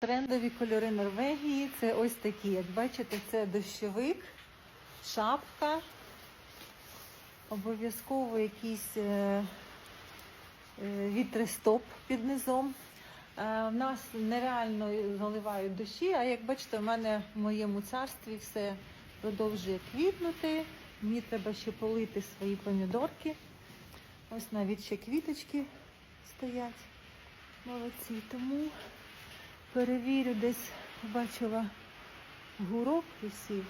Трендові кольори Норвегії це ось такі. Як бачите, це дощовик, шапка, обов'язково якийсь е, е, вітристоп під низом. Е, В нас нереально заливають дощі, а як бачите, в мене в моєму царстві все продовжує квітнути. Мені треба ще полити свої помідорки. Ось навіть ще квіточки стоять. Молодці. Тому перевірю, десь бачила гурок висів.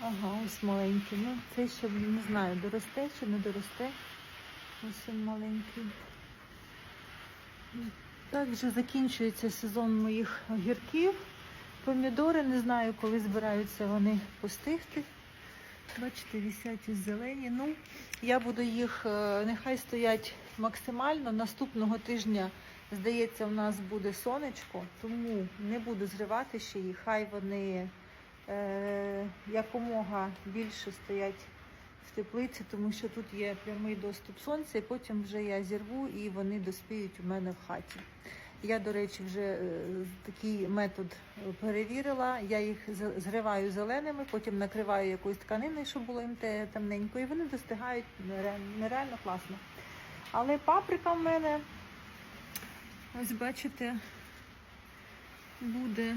Ага, ось маленький. Ну, цей ще не знаю, доросте чи не доросте. Ось він маленький. Так вже закінчується сезон моїх огірків. Помідори, не знаю, коли збираються вони постигти. Бачите, висять із зелені. Ну, я буду їх, е, нехай стоять максимально. Наступного тижня, здається, у нас буде сонечко, тому не буду зривати ще їх. Хай вони е, якомога більше стоять в теплиці, тому що тут є прямий доступ сонця, і потім вже я зірву і вони доспіють у мене в хаті. Я, до речі, вже е, такий метод перевірила. Я їх зриваю зеленими, потім накриваю якоюсь тканиною, щоб було їм те- темненько, і вони достигають нереально класно. Але паприка в мене, ось бачите, буде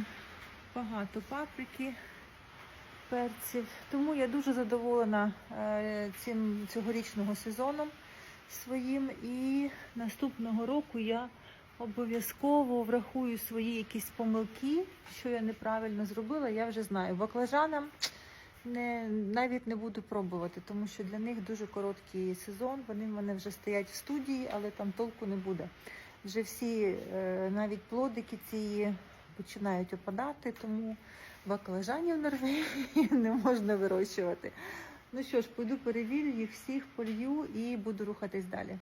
багато паприки, перців. Тому я дуже задоволена е, цим цьогорічного сезоном своїм. І наступного року я обов'язково врахую свої якісь помилки, що я неправильно зробила, я вже знаю. Баклажанам не, навіть не буду пробувати, тому що для них дуже короткий сезон. Вони в мене вже стоять в студії, але там толку не буде. Вже всі е, навіть плодики ці починають опадати, тому баклажанів Норвегії не можна вирощувати. Ну що ж, пойду перевірю їх всіх, полью і буду рухатись далі.